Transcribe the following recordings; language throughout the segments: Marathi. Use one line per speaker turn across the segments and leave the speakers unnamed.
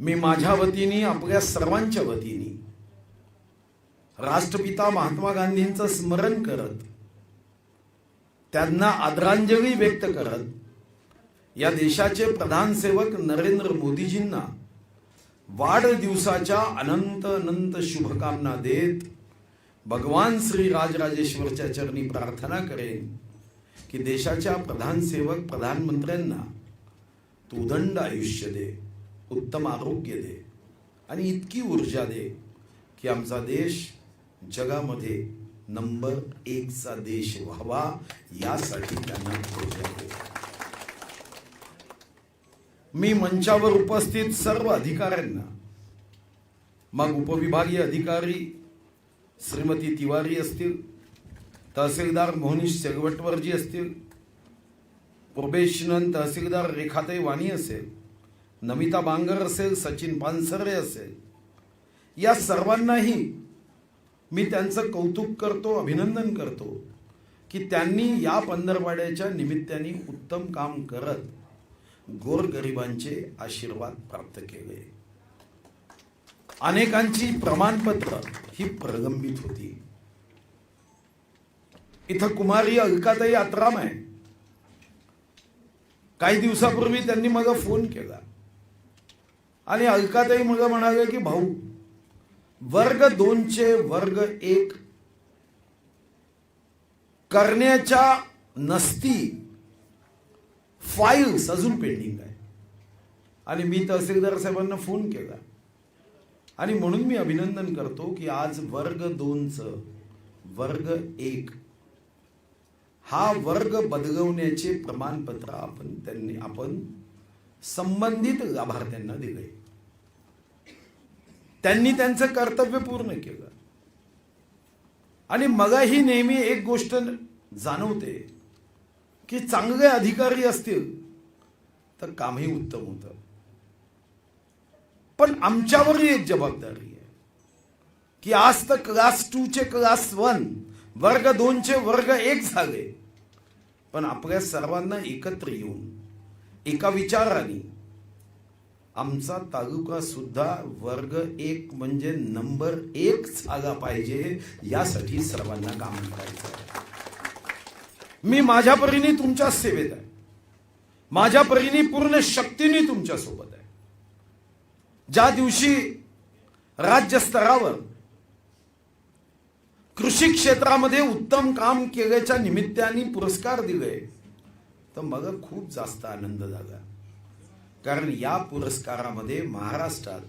मी माझ्या वतीने आपल्या सर्वांच्या वतीने राष्ट्रपिता महात्मा गांधींचं स्मरण करत त्यांना आदरांजली व्यक्त करत या देशाचे प्रधान सेवक नरेंद्र मोदीजींना वाढदिवसाच्या अनंत अनंत शुभकामना देत भगवान श्री राजराजेश्वरच्या चरणी प्रार्थना करेन की देशाच्या प्रधान सेवक प्रधानमंत्र्यांना तू आयुष्य दे. उत्तम आरोग्य दे आणि इतकी ऊर्जा दे की आमचा देश जगामध्ये नंबर एकचा देश व्हावा यासाठी त्यांना ऊर्जा दे मी मंचावर उपस्थित सर्व अधिकाऱ्यांना मग उपविभागीय अधिकारी श्रीमती तिवारी असतील तहसीलदार मोहनीश सेगवटवरजी असतील प्रोबेशनल तहसीलदार रेखाताई वाणी असेल नमिता बांगर असेल सचिन पानसरे असेल या सर्वांनाही मी त्यांचं कौतुक करतो अभिनंदन करतो की त्यांनी या पंधरवाड्याच्या निमित्ताने उत्तम काम करत गोरगरिबांचे आशीर्वाद प्राप्त केले. अनेकांची प्रमाणपत्र ही प्रलंबित होती. इथं कुमारी अलकाताई आत्राम आहे. काही दिवसापूर्वी त्यांनी मला फोन केला. आणि अलकाताई मला म्हणाले की भाऊ वर्ग दोनचे वर्ग एक करण्याच्या नसती फाईल्स अजून पेंडिंग आहे. आणि मी तहसीलदार साहेबांना फोन केला. आणि म्हणून मी अभिनंदन करतो की आज वर्ग दोनचं वर्ग एक हा वर्ग बदलवण्याचे प्रमाणपत्र आपण त्यांनी आपण संबंधित लाभार्थ्यांना दिले. त्यांनी त्यांचं कर्तव्य पूर्ण केलं. आणि मगाही नेहमी एक गोष्ट जाणवते की चांगले अधिकारी असतील तर कामही उत्तम होतं. पण आमच्यावरही एक जबाबदारी आहे की आज तर क्लास टू चे क्लास वन वर्ग दोनचे वर्ग एक झाले. पण आपल्या सर्वांना एकत्र येऊन एका विचाराने. आमचा तालुका सुद्धा वर्ग एक म्हणजे नंबर एक झाला पाहिजे यासाठी सर्वांना काम करायचं मी माझ्या परीने तुमच्या सेवेत आहे. माझ्या परीने पूर्ण शक्तीने तुमच्यासोबत आहे. ज्या दिवशी राज्यस्तरावर कृषी क्षेत्रामध्ये उत्तम काम केल्याच्या निमित्ताने पुरस्कार दिले तर मला खूप जास्त आनंद झाला. कारण या पुरस्कारामध्ये महाराष्ट्रात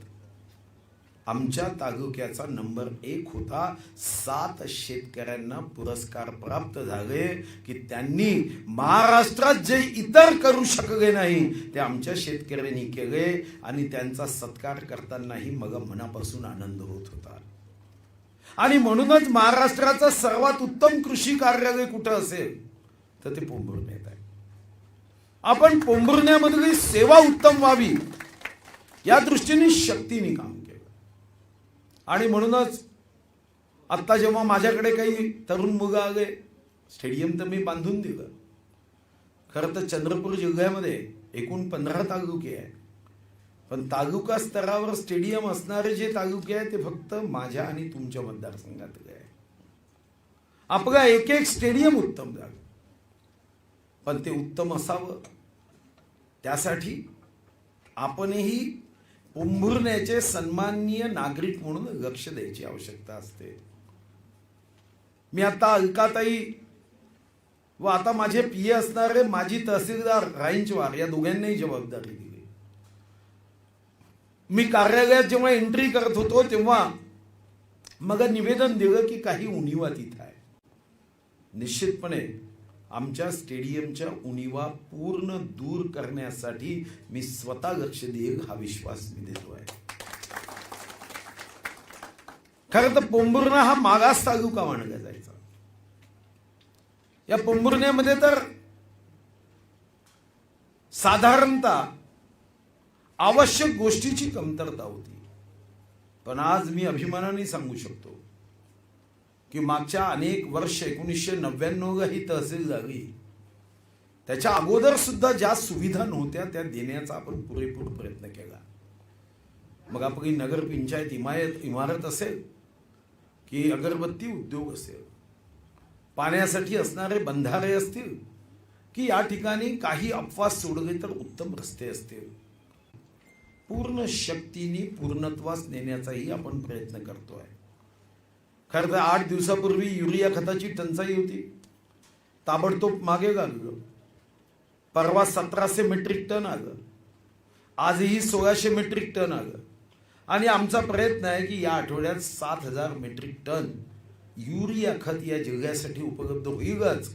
आमच्या तालुक्याचा नंबर एक होता. सात शेतकऱ्यांना पुरस्कार प्राप्त झाले की त्यांनी महाराष्ट्रात जे इतर करू शकले नाही ते आमच्या शेतकऱ्यांनी केले आणि त्यांचा सत्कार करतानाही मग मनापासून आनंद होत होता. आणि म्हणूनच महाराष्ट्राचं सर्वात उत्तम कृषी कार्यालय कुठं असेल? तर ते पोंभुर्ण्यात आहे. आपण पोंभुर्ण्यामधली सेवा उत्तम व्हावी या दृष्टीने शक्तीने काम केलं. आणि म्हणूनच आत्ता जेव्हा माझ्याकडे काही तरुण मुलं आले स्टेडियम तर मी बांधून दिलं. खरं तर चंद्रपूर जिल्ह्यामध्ये एकूण पंधरा तालुके आहे पण तालुका स्तरावर स्टेडियम असणारे जे तालुके आहे ते फक्त माझ्या आणि तुमच्या मतदारसंघातले आहे. आपला एक एक स्टेडियम उत्तम झालं. पण ते उत्तम असावं. त्यासाठी आपणही पोंभुरण्याचे सन्माननीय नागरिक म्हणून लक्ष द्यायची आवश्यकता असते. मी आता अलकाताई व आता माझे पीए असणारे माजी तहसीलदार राईंचवार या दोघांनाही जबाबदारी दिली. मी कार्यालयात जेव्हा एंट्री करत होतो तेव्हा मग निवेदन दिलं की काही उणीवा तिथं आहे. निश्चितपणे आमच्या स्टेडियमच्या उणीवा पूर्ण दूर करण्यासाठी मी स्वतः लक्ष देईल हा विश्वास मी आहे. खरं तर पोंभुर्णा हा मागास तालुका मानला जायचा. या पोंभुर्ण्यामध्ये तर साधारणतः आवश्यक गोष्टीची कमतरता होती. पण आज मी अभिमानाने सांगू शकतो की मागच्या अनेक वर्ष एकोणीसशे नव्याण्णव ही तहसील झाली. त्याच्या अगोदर सुद्धा ज्या सुविधा नव्हत्या त्या देण्याचा आपण पुरेपूर प्रयत्न केला. मग आपली नगर पंचायत इमायत इमारत असेल की अगरबत्ती उद्योग असेल पाण्यासाठी असणारे बंधारे असतील की या ठिकाणी काही अपवाद सोडले तर उत्तम रस्ते असतील. पूर्ण शक्तीने पूर्णत्वास नेण्याचाही आपण प्रयत्न करतोय. खरं तर आठ दिवसापूर्वी युरिया खताची टंचाई होती. ताबडतोब मागे लागलं परवा सतराशे मेट्रिक टन आलं. आजही सोळाशे मेट्रिक टन आलं. आणि आमचा प्रयत्न आहे की या आठवड्यात सात हजार मेट्रिक टन युरिया खत या जिल्ह्यासाठी उपलब्ध होईलच.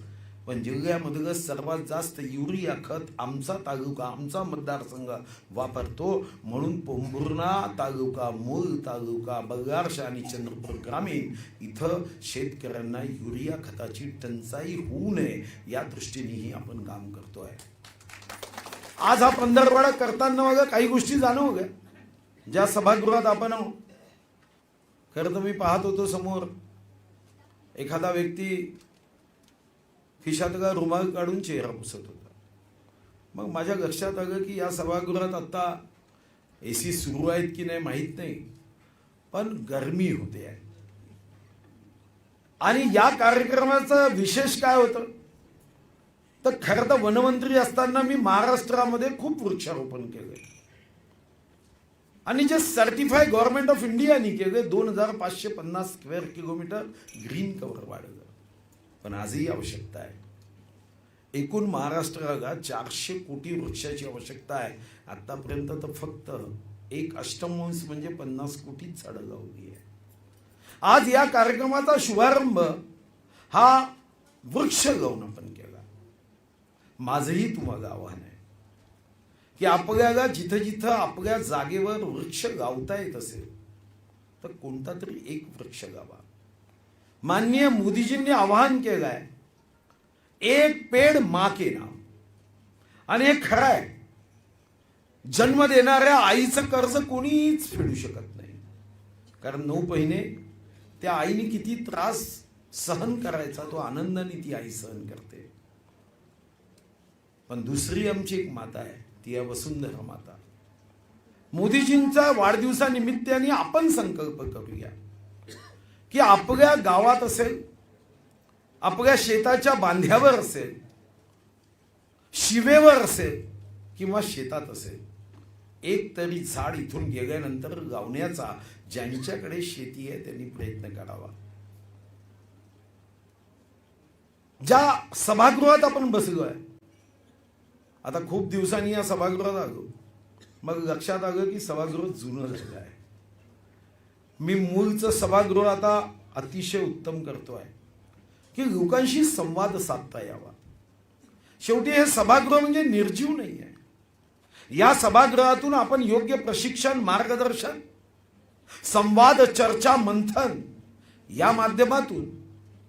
पण जिल्ह्यामधलं सर्वात जास्त युरिया खत आमचा तालुका आमचा मतदारसंघ वापरतो. म्हणून पोंभुर्णा तालुका मूळ तालुका बल्लारशा आणि चंद्रपूर ग्रामीण इथं शेतकऱ्यांना युरिया खताची टंचाई होऊ नये या दृष्टीनेही आपण काम करतोय. आज हा पंधरवाडा करताना बघा काही गोष्टी जाणव ग ज्या सभागृहात आपण खरं तर मी पाहत होतो समोर एखादा व्यक्ती खिशातला रुमाल काढून चेहरा पुसत होता. मग माझ्या लक्षात आलं की या सभागृहात आता ए सी सुरू आहेत की नाही माहीत नाही पण गरमी होते. आहे आणि या कार्यक्रमाचा विशेष काय होतं? तर खरं तर वनमंत्री असताना मी महाराष्ट्रामध्ये खूप वृक्षारोपण केलं. आणि जे सर्टिफाय गव्हर्नमेंट ऑफ इंडियाने केले दोन हजार पाचशे पन्नास स्क्वेअर किलोमीटर ग्रीन कव्हर वाढलं पण आजही आवश्यकता आहे. एकूण महाराष्ट्राला चारशे कोटी वृक्षाची आवश्यकता आहे. आतापर्यंत तर फक्त एक अष्टमांश म्हणजे पन्नास कोटीच झाडं लावली आहे आज या कार्यक्रमाचा शुभारंभ हा वृक्ष लावून आपण केला. माझंही तुम्हाला आव्हान आहे. की आपल्याला जिथं जिथं आपल्या जागेवर वृक्ष गावता येत असेल तर कोणता तरी एक वृक्ष गावा माननीय मोदीजींनी आवाहन केलं आहे एक पेड मा के नाम आणि हे खरं आहे. जन्म देणाऱ्या आईचं कर्ज कोणीच फेडू शकत नाही. कारण नऊ महिने त्या आईने किती त्रास सहन करायचा तो आनंदाने ती आई सहन करते. पण दुसरी आमची एक माता आहे ती आहे वसुंधरा माता. मोदीजींच्या वाढदिवसानिमित्ताने आपण संकल्प करूया. की आपल्या गावात असेल आपल्या शेताच्या बांध्यावर असेल शिवेवर असेल किंवा शेतात असेल एक तरी झाड इथून गेल्यानंतर लावण्याचा ज्यांच्याकडे शेती आहे त्यांनी प्रयत्न करावा. ज्या सभागृहात आपण बसलो आहे आता खूप दिवसांनी या सभागृहात आलो मग लक्षात आलं की सभागृह जुनं झालं आहे. मी मूळचं सभागृह आता अतिशय उत्तम करतो आहे की लोकांशी संवाद साधता यावा. शेवटी हे सभागृह म्हणजे निर्जीव नाही आहे या सभागृहातून आपण योग्य प्रशिक्षण मार्गदर्शन संवाद चर्चा मंथन या माध्यमातून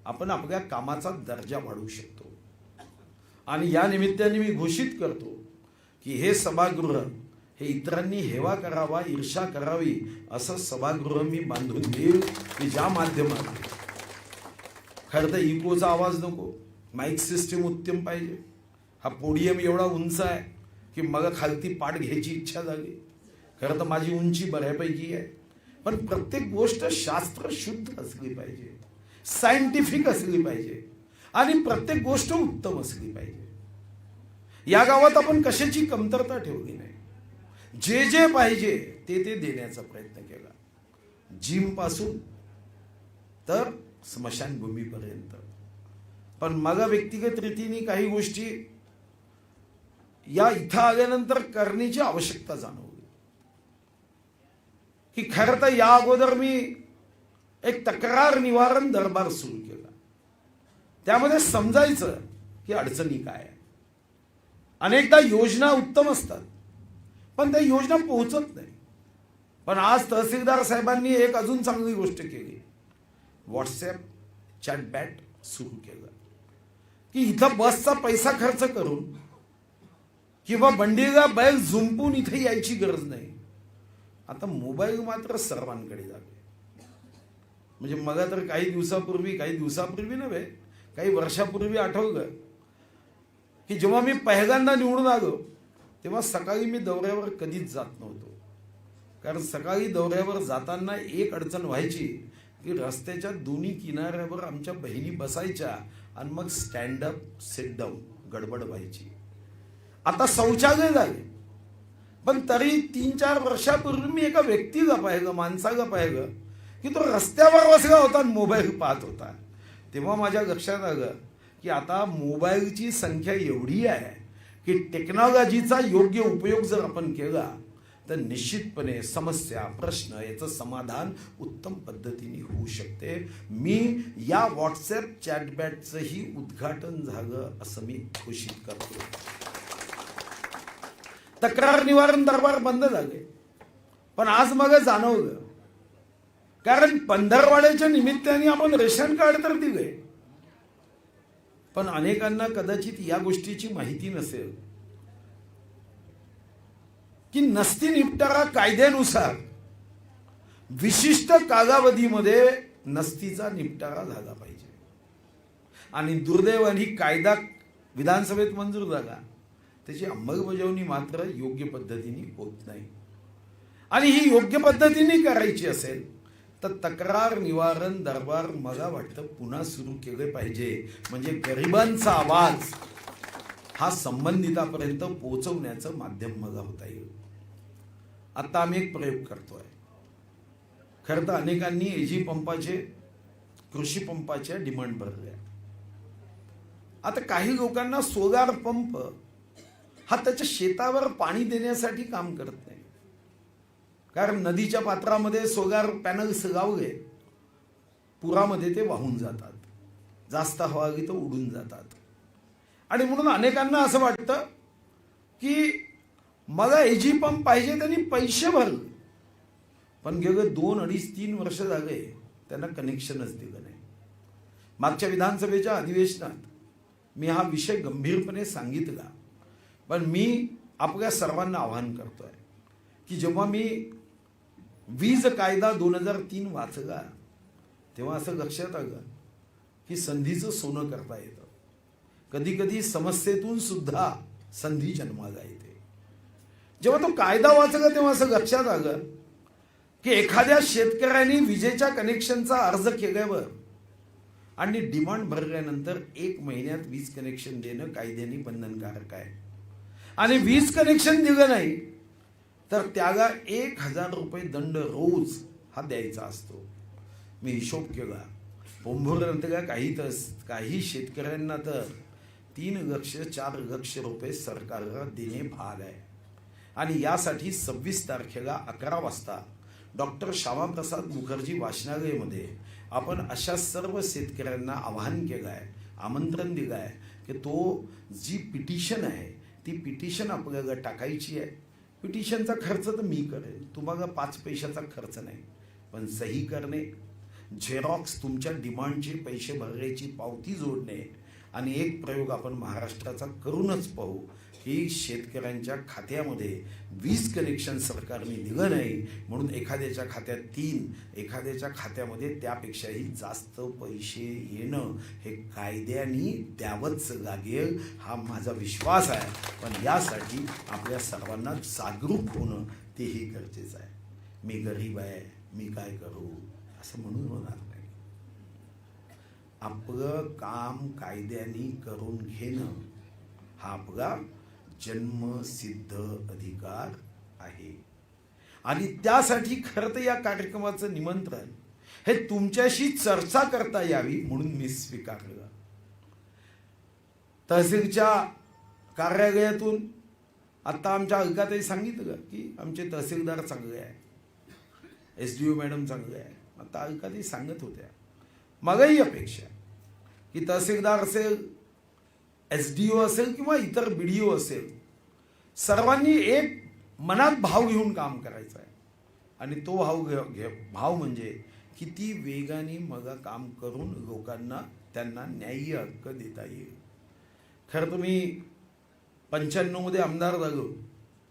आपण आपल्या कामाचा दर्जा वाढवू शकतो. आणि या निमित्ताने मी घोषित करतो की हे सभागृह हे इतरांनी हेवा करावा ईर्षा करावी असं सभागृह मी बांधून देईल की ज्या माध्यमात खरं तर इकोचा आवाज नको. माईक सिस्टीम उत्तम पाहिजे. हा पोडियम एवढा उंच आहे की मला खालती पाठ घ्यायची इच्छा झाली. खरं तर माझी उंची बऱ्यापैकी आहे. पण प्रत्येक गोष्ट शास्त्र शुद्ध असली पाहिजे. सायंटिफिक असली पाहिजे. आणि प्रत्येक गोष्ट उत्तम असली पाहिजे. या गावात आपण कशाची कमतरता ठेवली नाही? जे जे पाहिजे ते ते देण्याचा प्रयत्न केला. जिमपासून तर स्मशानभूमीपर्यंत. पण मला व्यक्तिगत रीतीने काही गोष्टी या इथं आल्यानंतर करण्याची आवश्यकता जाणवली. की खरं तर या अगोदर मी एक तक्रार निवारण दरबार सुरू केला. त्यामध्ये समजायचं की अडचणी काय आहे अनेकदा योजना उत्तम असतात. पण त्या योजना पोहोचत नाही. पण आज तहसीलदार साहेबांनी एक अजून चांगली गोष्ट केली. व्हॉट्सॲप चॅटबॅट सुरू केलं. की इथं बसचा पैसा खर्च करून किंवा बंडीला बैल झुंपून इथे यायची गरज नाही. आता मोबाईल मात्र सर्वांकडे झाले म्हणजे मला तर काही दिवसापूर्वी काही दिवसापूर्वी नव्हे काही वर्षापूर्वी आठवलं की जेव्हा मी पहिल्यांदा निवडून आलो तेव्हा सकाळी मी दौऱ्यावर कधीच जात नव्हतो. कारण सकाळी दौऱ्यावर जाताना एक अडचण व्हायची की रस्त्याच्या दोन्ही किनाऱ्यावर आमच्या बहिणी बसायच्या आणि मग स्टँडअप सिट डाऊन गडबड व्हायची. आता शौचालय झाले. पण तरी तीन चार वर्षापूर्वी मी एका व्यक्तीला पाहिलं माणसाला पाहिलं की तो रस्त्यावर बसला होता आणि मोबाईल पाहत होता. तेव्हा माझ्या लक्षात आलं की आता मोबाईलची संख्या एवढी आहे की टेक्नॉलॉजीचा योग्य उपयोग जर आपण केला तर निश्चितपणे समस्या प्रश्न याचं समाधान उत्तम पद्धतीने होऊ शकते. मी या व्हॉट्सॲप चॅटबॅटचंही उद्घाटन झालं असं मी घोषित करतो. तक्रार निवारण दरबार बंद झाले. पण आज मग जाणवलं. कारण पंधरवाड्याच्या निमित्ताने आपण रेशन कार्ड तर दिले पण अनेकांना कदाचित या गोष्टीची माहिती नसेल. की नसती निपटारा कायद्यानुसार विशिष्ट कालावधीमध्ये नसतीचा निपटारा झाला पाहिजे. आणि दुर्दैवाने कायदा विधानसभेत मंजूर झाला त्याची अंमलबजावणी मात्र योग्य पद्धतीने होत नाही. आणि ही योग्य पद्धतीने करायची असेल तर तक्रार निवारण दरबार मला वाटतं पुन्हा सुरू केले पाहिजे. म्हणजे गरिबांचा आवाज हा संबंधितापर्यंत पोहोचवण्याचं माध्यम मला होता येईल. आता आम्ही एक प्रयोग करतोय. खरं तर अनेकांनी एजी पंपाचे कृषी पंपाच्या डिमांड भरल्या. आता काही लोकांना सोलार पंप हा त्याच्या शेतावर पाणी देण्यासाठी काम करत नाही. कारण नदीच्या पात्रामध्ये सोलार पॅनल्स लावले पुरामध्ये ते वाहून जातात. जास्त हवा आली तर उडून जातात. आणि म्हणून अनेकांना असं वाटतं की मला एजी पंप पाहिजे त्यांनी पैसे भरले. पण गेले दोन अडीच तीन वर्ष झाले त्यांना कनेक्शनच दिलं नाही. मागच्या विधानसभेच्या अधिवेशनात मी हा विषय गंभीरपणे सांगितला. पण मी आपल्या सर्वांना आवाहन करतोय की जेव्हा मी वीज कायदा दोन हजार तीन वाचला तेव्हा असं लक्षात आलं की संधीचं सोनं करता येतं. कधी कधी समस्येतून सुद्धा संधी जन्माला येते. जेव्हा तो कायदा वाचला तेव्हा असं लक्षात आलं की एखाद्या शेतकऱ्याने विजेच्या कनेक्शनचा अर्ज केल्यावर आणि डिमांड भरल्यानंतर एक महिन्यात वीज कनेक्शन देणं कायद्याने बंधनकारक आहे. आणि वीज कनेक्शन दिलं नाही तर त्याला एक हजार रुपये दंड रोज हा द्यायचा असतो. मी हिशोब केला. पोंभुरनंतर काही तर काही शेतकऱ्यांना तर तीन लक्ष चार लक्ष रुपये सरकारला देणे भाग आहे. आणि यासाठी सव्वीस तारखेला अकरा वाजता डॉक्टर श्यामाप्रसाद मुखर्जी वाचनालयमध्ये आपण अशा सर्व शेतकऱ्यांना आवाहन केलं आहे आमंत्रण दिलं आहे की तो जी पिटिशन आहे ती पिटिशन आपल्याला टाकायची आहे. पिटिशनचा खर्च तर मी करेन. तुम्हाला पाच पैशाचा खर्च नाही. पण सही करणे झेरॉक्स तुमच्या डिमांडचे पैसे भरण्याची पावती जोडणे आणि एक प्रयोग आपण महाराष्ट्राचा करूनच पाहू. की शेतकऱ्यांच्या खात्यामध्ये वीज कनेक्शन सरकारने दिलं नाही. म्हणून एखाद्याच्या खात्यात तीन एखाद्याच्या खात्यामध्ये त्यापेक्षाही जास्त पैसे येणं हे कायद्याने द्यावंच लागेल हा माझा विश्वास आहे. पण यासाठी आपल्या सर्वांना जागरूक होणं तेही गरजेचं आहे. मी गरीब आहे मी काय करू? असं म्हणून होणार नाही. आपलं काम कायद्याने करून घेणं हा आपला जन्मसिद्ध अधिकार आहे. आणि त्यासाठी खरं तर या कार्यक्रमाचं निमंत्रण हे तुमच्याशी चर्चा करता यावी म्हणून मी स्वीकारलं. तहसीलच्या कार्यालयातून आता आमच्या अलकाताई सांगितलं की आमचे तहसीलदार चांगले आहे एस डी ओ मॅडम चांगले आहे आता अलकाताई सांगत होत्या. मलाही अपेक्षा की तहसीलदार असेल एस डी ओ असेल किंवा इतर बी डी ओ असेल सर्वांनी एक मनात भाव घेऊन काम करायचं आहे. आणि तो भाव घे घे भाव म्हणजे किती वेगाने मग काम करून लोकांना त्यांना न्याय्य हक्क देता येईल. खरं तर मी पंच्याण्णवमध्ये आमदार झालो.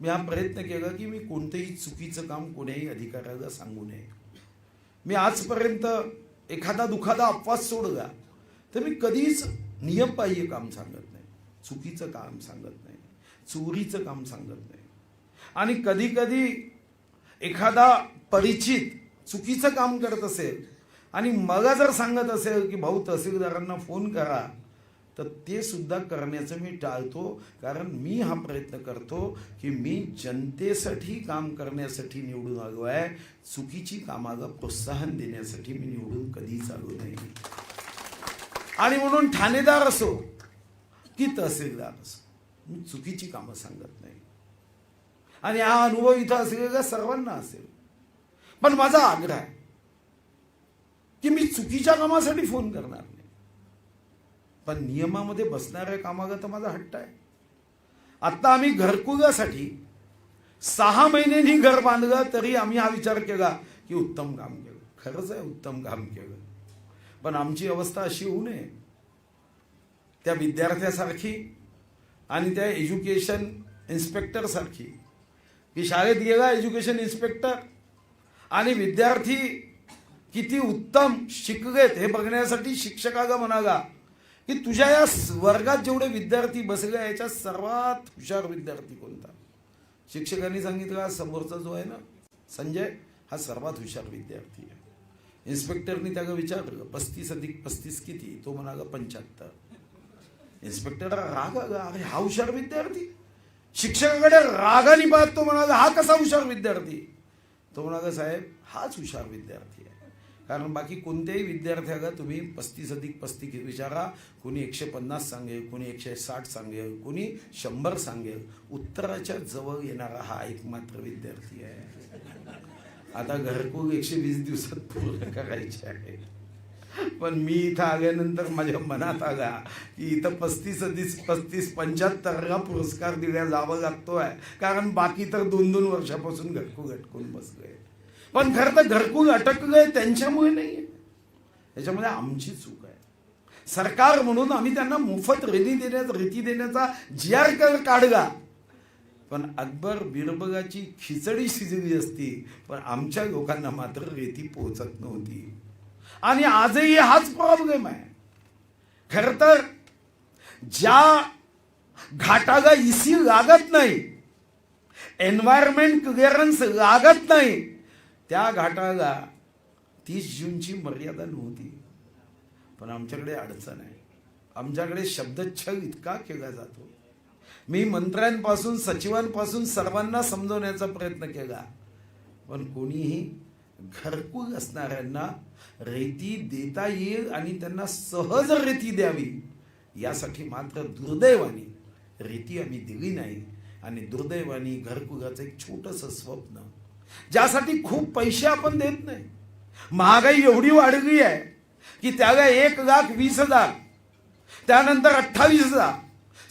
मी हा प्रयत्न केला की मी कोणतंही चुकीचं काम कोण्याही अधिकाऱ्याला सांगू नये. मी आजपर्यंत एखादा दुखादा अपवाद सोडला तर मी कधीच नियमबाह्य काम सांगत चुकीचं काम सांगत नाही. चोरीचं काम सांगत नाही. आणि कधी कधी एखादा परिचित चुकीचं काम करत असेल आणि मला जर सांगत असेल की भाऊ तहसीलदारांना फोन करा तर ते सुद्धा करण्याचं मी टाळतो. कारण मी हा प्रयत्न करतो की मी जनतेसाठी काम करण्यासाठी निवडून आलो आहे. चुकीची कामाला प्रोत्साहन देण्यासाठी मी निवडून कधीच आलो नाही. आणि म्हणून ठाणेदार असो की तहसीलदार असो. मी चुकीची कामं सांगत नाही. आणि हा अनुभव इथं असेल का सर्वांना असेल. पण माझा आग्रह आहे की मी चुकीच्या कामासाठी फोन करणार नाही. पण नियमामध्ये बसणाऱ्या कामागत तर माझा हट्ट आहे. आत्ता आम्ही घरकुलासाठी सहा महिन्यांनी घर बांधलं तरी आम्ही हा विचार केला की उत्तम काम केलं. खरंच आहे उत्तम काम केलं. पण आमची अवस्था अशी होऊ नये. त्या विद्यार्थ्यासारखी आणि त्या एज्युकेशन इन्स्पेक्टरसारखी की शाळेत गेला एज्युकेशन इन्स्पेक्टर आणि विद्यार्थी किती उत्तम शिकलेत हे बघण्यासाठी शिक्षकाला म्हणाला की तुझ्या या वर्गात जेवढे विद्यार्थी बसले याच्या याच्यात सर्वात हुशार विद्यार्थी कोणता? शिक्षकांनी सांगितलं समोरचा जो आहे ना संजय हा सर्वात हुशार विद्यार्थी आहे. इन्स्पेक्टरनी त्याला विचारलं पस्तीस अधिक पस्तीस किती? तो म्हणाला पंच्याहत्तर. इन्स्पेक्टर राग अरे हा हुशार विद्यार्थी. शिक्षकाकडे रागाने पाहतो तो म्हणाला हा कसा हुशार विद्यार्थी? तो म्हणाला साहेब हाच हुशार विद्यार्थी आहे. कारण बाकी कोणत्याही विद्यार्थ्याला तुम्ही पस्तीस अधिक पस्तीस विचारा. कोणी एकशे पन्नास सांगेल कोणी एकशे साठ सांगेल कोणी शंभर सांगेल उत्तराच्या जवळ येणारा हा एकमात्र विद्यार्थी आहे. आता घरकुल एकशे वीस दिवसात पूर्ण करायचे आहे. पण मी इथं आल्यानंतर माझ्या मनात आला की इथं पस्तीस अधिक पस्तीस पंच्याहत्तरला पुरस्कार दिला जावं लागतोय. कारण बाकी तर दोन दोन वर्षापासून घटकू घटकून बसलोय. पण खरं तर घरकून अटकलंय त्यांच्यामुळे नाहीये. त्याच्यामध्ये आमची चूक आहे. सरकार म्हणून आम्ही त्यांना मोफत रेती देण्याचा रेती देण्याचा जी आर काढला. पण अकबर बिरबगाची खिचडी शिजली असती पण आमच्या लोकांना मात्र रेती पोहोचत नव्हती. आणि आजही हाच प्रॉब्लेम आहे. खर तर ज्या घाटाला इसी लागत नाही एन्व्हायरमेंट क्लिअरन्स लागत नाही त्या घाटाला तीस जूनची मर्यादा नव्हती. पण आमच्याकडे अडचण आहे. आमच्याकडे शब्दच्छल इतका केला जातो. मी मंत्र्यांपासून सचिवांपासून सर्वांना समजवण्याचा प्रयत्न केला. पण कोणीही घरकुल असणाऱ्यांना रेती देता येईल आणि त्यांना सहज रेती द्यावी. यासाठी मात्र दुर्दैवाने रेती आम्ही दिली नाही आणि दुर्दैवाने घरकुलाचं एक छोटंसं स्वप्न ज्यासाठी खूप पैसे आपण देत नाही. महागाई एवढी वाढली आहे की त्याला एक लाख वीस हजार त्यानंतर अठ्ठावीस हजार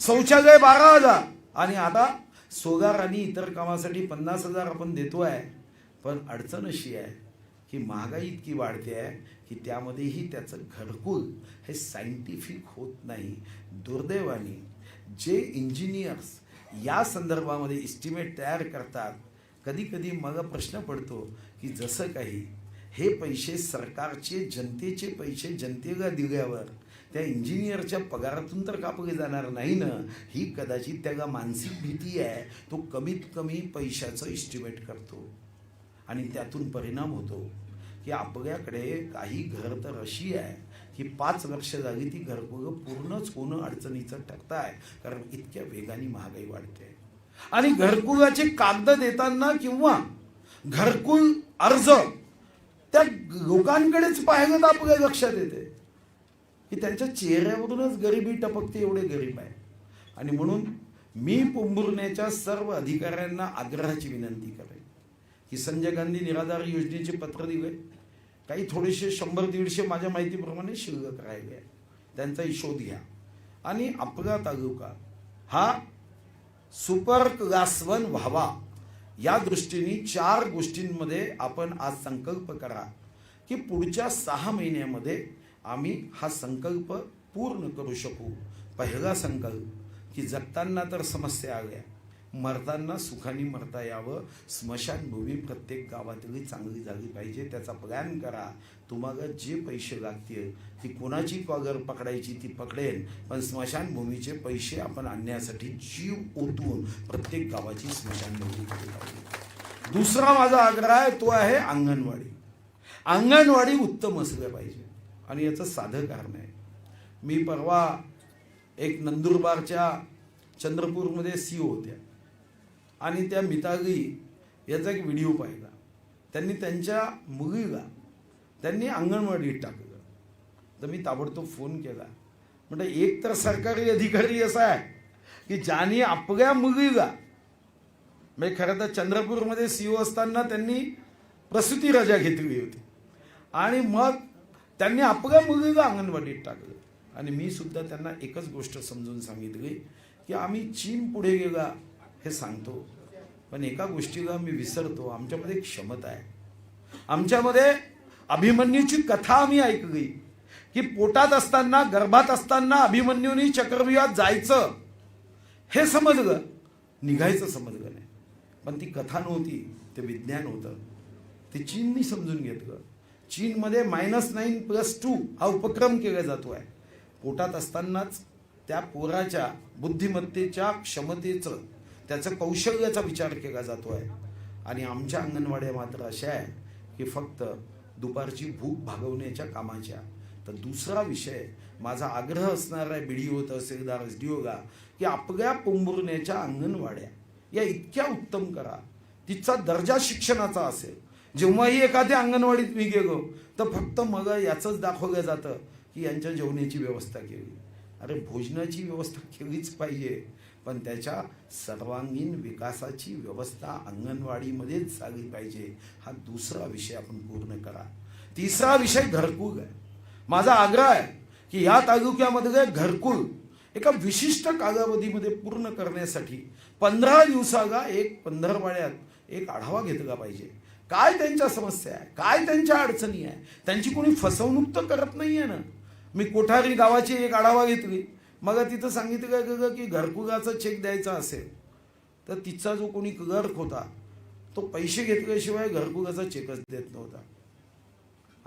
शौचालय बारा हजार आणि आता सोगार आणि इतर कामासाठी पन्नास हजार आपण देतो आहे पण अडचण अशी आहे की महागाई इतकी वाढते आहे की त्यामध्येही त्याचं घरकुल हे सायंटिफिक होत नाही. दुर्दैवाने जे इंजिनियर्स या संदर्भामध्ये इस्टिमेट तयार करतात कधी कधी प्रश्न पडतो की जसं काही हे पैसे सरकारचे जनतेचे पैसे जनतेला दिल्यावर त्या इंजिनियरच्या पगारातून तर कापले जाणार नाही ना? ही कदाचित त्याला मानसिक भीती आहे. तो कमीत कमी पैशाचं इस्टिमेट करतो. आणि त्यातून परिणाम होतो की आपल्याकडे काही घर तर अशी आहे की पाच वर्ष झाली ती घरकुलं पूर्णच होणं अडचणीचं ठरत आहे. कारण इतक्या वेगाने महागाई वाढते. आणि घरकुलाचे कागद देताना किंवा घरकुल अर्ज त्या लोकांकडेच पाहिलं तर आपल्या लक्षात येते. की त्यांच्या चेहऱ्यावरूनच गरिबी टपकते एवढे गरीब आहे. आणि म्हणून मी पोंभुर्ण्याच्या सर्व अधिकाऱ्यांना आग्रहाची विनंती करेन. की संजय गांधी निराधार योजनेचे पत्र दिले काही थोडेसे शंभर दीडशे माझ्या माहितीप्रमाणे शिल्लक राहिले आहे. त्यांचाही शोध घ्या. आणि आपला तालुका हा सुपर क्लास वन व्हावा. या दृष्टीने चार गोष्टींमध्ये आपण आज संकल्प करा की पुढच्या सहा महिन्यामध्ये आम्ही हा संकल्प पूर्ण करू शकू. पहिला संकल्प की जगताना तर समस्या आल्या मरताना सुखाने मरता यावं. स्मशानभूमी प्रत्येक गावातली चांगली झाली पाहिजे. त्याचा प्लॅन करा. तुम्हाला जे पैसे लागतील ती कोणाची पगर पकडायची ती पकडेल. पण स्मशानभूमीचे पैसे आपण आणण्यासाठी जीव ओतून प्रत्येक गावाची स्मशानभूमी केली दुसरा माझा आग्रह आहे तो आहे अंगणवाडी. अंगणवाडी उत्तम असल्या पाहिजे. आणि याचं साधं कारण आहे. मी परवा एक नंदुरबारच्या चंद्रपूरमध्ये सी होत्या. आणि त्या मितागी याचा एक व्हिडिओ पाहिला. त्यांनी त्यांच्या मुलीला त्यांनी अंगणवाडीत टाकलं. तर मी ताबडतोब फोन केला. म्हणजे एक तर सरकारी अधिकारी असा आहे की ज्याने आपल्या मुलीला म्हणजे खरं तर चंद्रपूरमध्ये सीओ असताना त्यांनी प्रसूती रजा घेतली होती. आणि मग त्यांनी आपल्या मुलीला अंगणवाडीत टाकलं. आणि मी सुद्धा त्यांना एकच गोष्ट समजून सांगितली की आम्ही चीन पुढे गेला हे सांगतो. पण एका गोष्टीला मी विसरतो. आमच्यामध्ये एक क्षमता आहे. आमच्यामध्ये अभिमन्यूची कथा आम्ही ऐकली. की पोटात असताना गर्भात असताना अभिमन्यूनी चक्रव्यूहात जायचं. हे समजलं. निघायचं समजलं नाही. पण ती कथा नव्हती. ते विज्ञान होतं. ते चीननी समजून घेतलं. चीनमध्ये मायनस नाईन प्लस टू हा उपक्रम केला जातो आहे पोटात असतानाच त्या पोराच्या बुद्धिमत्तेच्या क्षमतेचं त्याचं कौशल्याचा विचार केला जातो आहे आणि आमच्या अंगणवाड्या मात्र अशा आहे की फक्त दुपारची भूक भागवण्याच्या कामाच्या. तर दुसरा विषय माझा आग्रह असणारा आहे बी डी ओ तहसीलदार एस डी ओला की आपल्या पोंबुरण्याच्या अंगणवाड्या या इतक्या उत्तम करा. तिचा दर्जा शिक्षणाचा असेल. जेव्हाही एखाद्या अंगणवाडीत मी गेलो तर फक्त मग याचंच दाखवलं जातं की यांच्या जेवणाची व्यवस्था केली. अरे भोजनाची व्यवस्था केलीच पाहिजे. पण त्याच्या सर्वांगीण विकासाची व्यवस्था अंगणवाडीमध्येच झाली पाहिजे. हा दुसरा विषय आपण पूर्ण करा. तिसरा विषय घरकुल आहे. माझा आग्रह आहे की या तालुक्यामध्ये घरकुल एका विशिष्ट कालावधीमध्ये पूर्ण करण्यासाठी पंधरा दिवसाला एक पंधरवाड्यात एक आढावा घेतला पाहिजे. काय त्यांच्या समस्या आहे? काय त्यांच्या अडचणी आहे? त्यांची कोणी फसवणूक तर करत नाही आहे ना. मी कोठारी गावाची एक आढावा घेतली. मग तिथं सांगितलं काय गेलं की घरकुलाचा चेक द्यायचा असेल तर तिचा जो कोणी क्लर्क होता तो पैसे घेतल्याशिवाय घरकुलाचा चेकच देत नव्हता.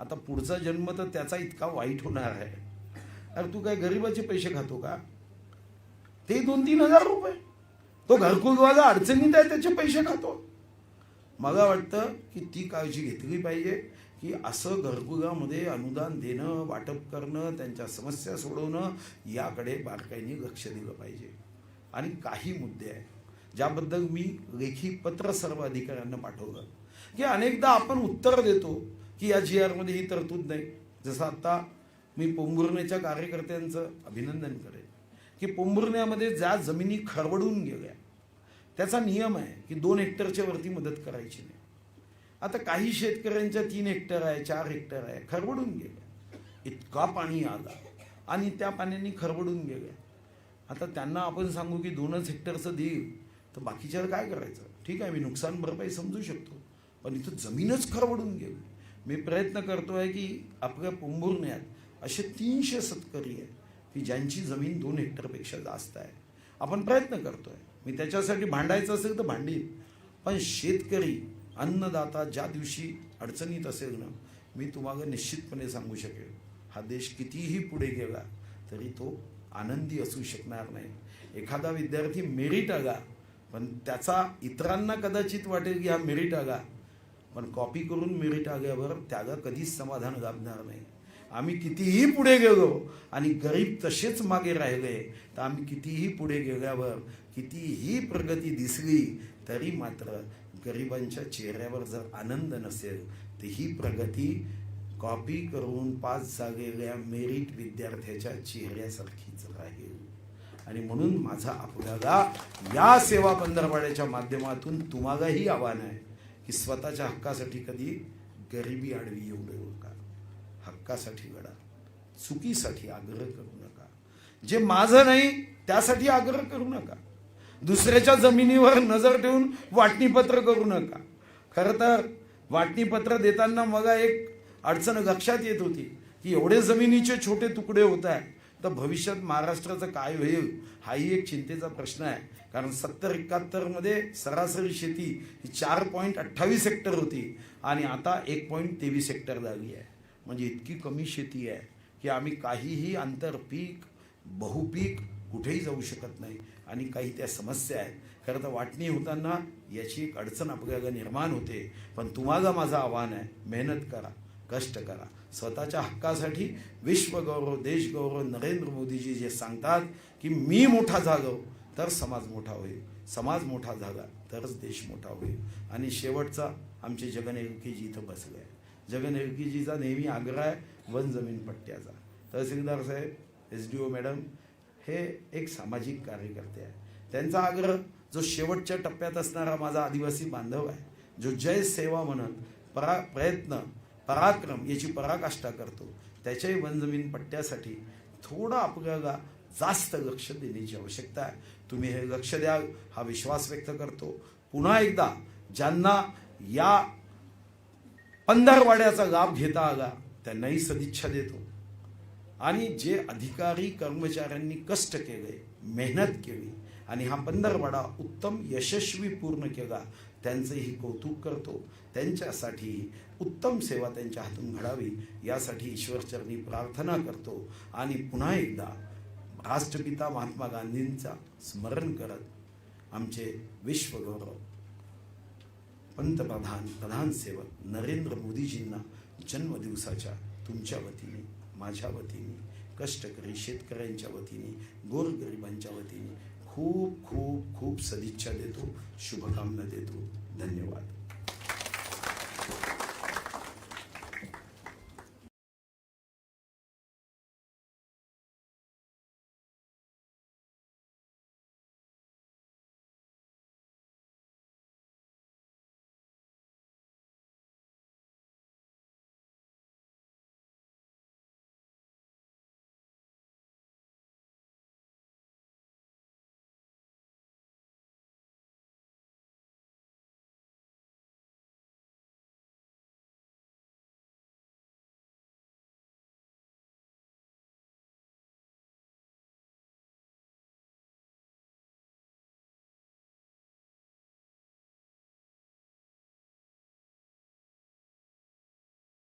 आता पुढचा जन्म तर त्याचा इतका वाईट होणार आहे. अरे तू काय गरिबाचे पैसे खातो का? ते दोन तीन हजार रुपये. तो घरकुलवाला अडचणीत आहे त्याचे पैसे खातो. मला वाटतं की ती काळजी घेतली पाहिजे. की असं घरकुलामध्ये अनुदान देणं वाटप करणं त्यांच्या समस्या सोडवणं याकडे बारकाईने लक्ष दिलं पाहिजे. आणि काही मुद्दे आहेत ज्याबद्दल मी लेखी पत्र सर्व अधिकाऱ्यांना पाठवलं. की अनेकदा आपण उत्तर देतो की या जी आरमध्ये ही तरतूद नाही. जसं आता मी पोंभुर्ण्याच्या कार्यकर्त्यांचं अभिनंदन करेन. की पोंभुर्ण्यामध्ये ज्या जमिनी खरवडून गेल्या त्याचा नियम आहे की दोन हेक्टरच्या वरती मदत करायची नाही. आता काही शेतकऱ्यांच्या तीन हेक्टर आहे चार हेक्टर आहे खरवडून गेल्या इतका पाणी आला आणि त्या पाण्याने खरवडून गेल्या आता त्यांना आपण सांगू की दोनच हेक्टरचं देईल तर बाकीच्याला काय करायचं? ठीक आहे मी नुकसान भरपाई समजू शकतो पण इथं जमीनच खरवडून गेली. मी प्रयत्न करतो आहे की आपल्या पोंभुर्ण्यात असे तीनशे सत्करी आहेत की ज्यांची जमीन दोन हेक्टरपेक्षा जास्त आहे. आपण प्रयत्न करतो आहे मी त्याच्यासाठी भांडायचं असेल तर भांडीन. पण शेतकरी अन्नदाता ज्या दिवशी अडचणीत असेल ना मी तुम्हाला निश्चितपणे सांगू शकेल हा देश कितीही पुढे गेला तरी तो आनंदी असू शकणार नाही. एखादा विद्यार्थी मेरिट आला पण त्याचा इतरांना कदाचित वाटेल की हा मेरिट आला पण कॉपी करून मेरिट आल्यावर त्याला कधीच समाधान लाभणार नाही. आम्ही कितीही पुढे गेलो आणि गरीब तसेच मागे राहिले तर आम्ही कितीही पुढे गेल्यावर कितीही प्रगती दिसली तरी मात्र गरिबांच्या चेहऱ्यावर जर आनंद नसेल तर ही प्रगती कॉपी करून पास झालेल्या मेरिट विद्यार्थ्याच्या चेहऱ्यासारखीच राहील. आणि म्हणून माझा आपल्याला या सेवा पंधरवाड्याच्या माध्यमातून तुम्हालाही आव्हान आहे की स्वतःच्या हक्कासाठी कधी गरिबी आडवी येऊ देऊ नका. हक्कासाठी लढा. चुकीसाठी आग्रह करू नका. जे माझं नाही त्यासाठी आग्रह करू नका. दुसऱ्याच्या जमिनीवर नजर ठेवून वाटणीपत्र करू नका. खरं तर वाटणीपत्र देताना मग एक अडचण लक्षात येत होती की एवढे जमिनीचे छोटे तुकडे होत आहे तर भविष्यात महाराष्ट्राचं काय होईल हाही एक चिंतेचा प्रश्न आहे. कारण सत्तर एकाहत्तरमध्ये सरासरी शेती ही चार पॉईंट अठ्ठावीस हेक्टर होती आणि आता एक पॉईंट तेवीस हेक्टर झाली आहे. म्हणजे इतकी कमी शेती आहे की आम्ही काहीही आंतरपीक बहुपीक कुठेही जाऊ शकत नाही. आणि काही त्या समस्या आहेत. खरं तर वाटणी होताना याची एक अडचण आपल्याला निर्माण होते. पण तुम्हाला माझं आव्हान आहे मेहनत करा कष्ट करा. स्वतःच्या हक्कासाठी विश्वगौरव देशगौरव नरेंद्र मोदीजी जे सांगतात की मी मोठा झालो तर समाज मोठा होईल. समाज मोठा झाला तरच देश मोठा होईल. आणि शेवटचा आमचे जगन एलकीजी इथं बसले आहे जगन एलकीजीचा नेहमी आग्रह आहे वन जमीन पट्ट्याचा. तहसीलदार साहेब एस डी ओ मॅडम हे एक सामाजिक कार्यकर्ते आहे त्यांचा आग्रह जो शेवटच्या टप्प्यात असणारा माझा आदिवासी बांधव आहे जो जय सेवा म्हणत परा प्रयत्न पराक्रम याची पराकाष्ठा करतो त्याच्याही वनजमीन पट्ट्यासाठी थोडं आपल्याला जास्त लक्ष देण्याची आवश्यकता आहे. तुम्ही हे लक्ष द्या हा विश्वास व्यक्त करतो. पुन्हा एकदा ज्यांना या पंधरवाड्याचा लाभ घेता आला त्यांनाही सदिच्छा देतो. आणि जे अधिकारी कर्मचाऱ्यांनी कष्ट केले मेहनत केली आणि हा पंधरवाडा उत्तम यशस्वी पूर्ण केला त्यांचंही कौतुक करतो. त्यांच्यासाठी उत्तम सेवा त्यांच्या हातून घडावी यासाठी ईश्वरचरणी प्रार्थना करतो. आणि पुन्हा एकदा राष्ट्रपिता महात्मा गांधींचा स्मरण करत आमचे विश्वगौरव पंतप्रधान प्रधान सेवक नरेंद्र मोदीजींना जन्मदिवसाच्या तुमच्या वतीने माझ्या वतीने कष्टकरी शेतकऱ्यांच्या वतीने गोरगरिबांच्या वतीने खूप खूप खूप सदिच्छा देतो शुभकामना देतो. धन्यवाद.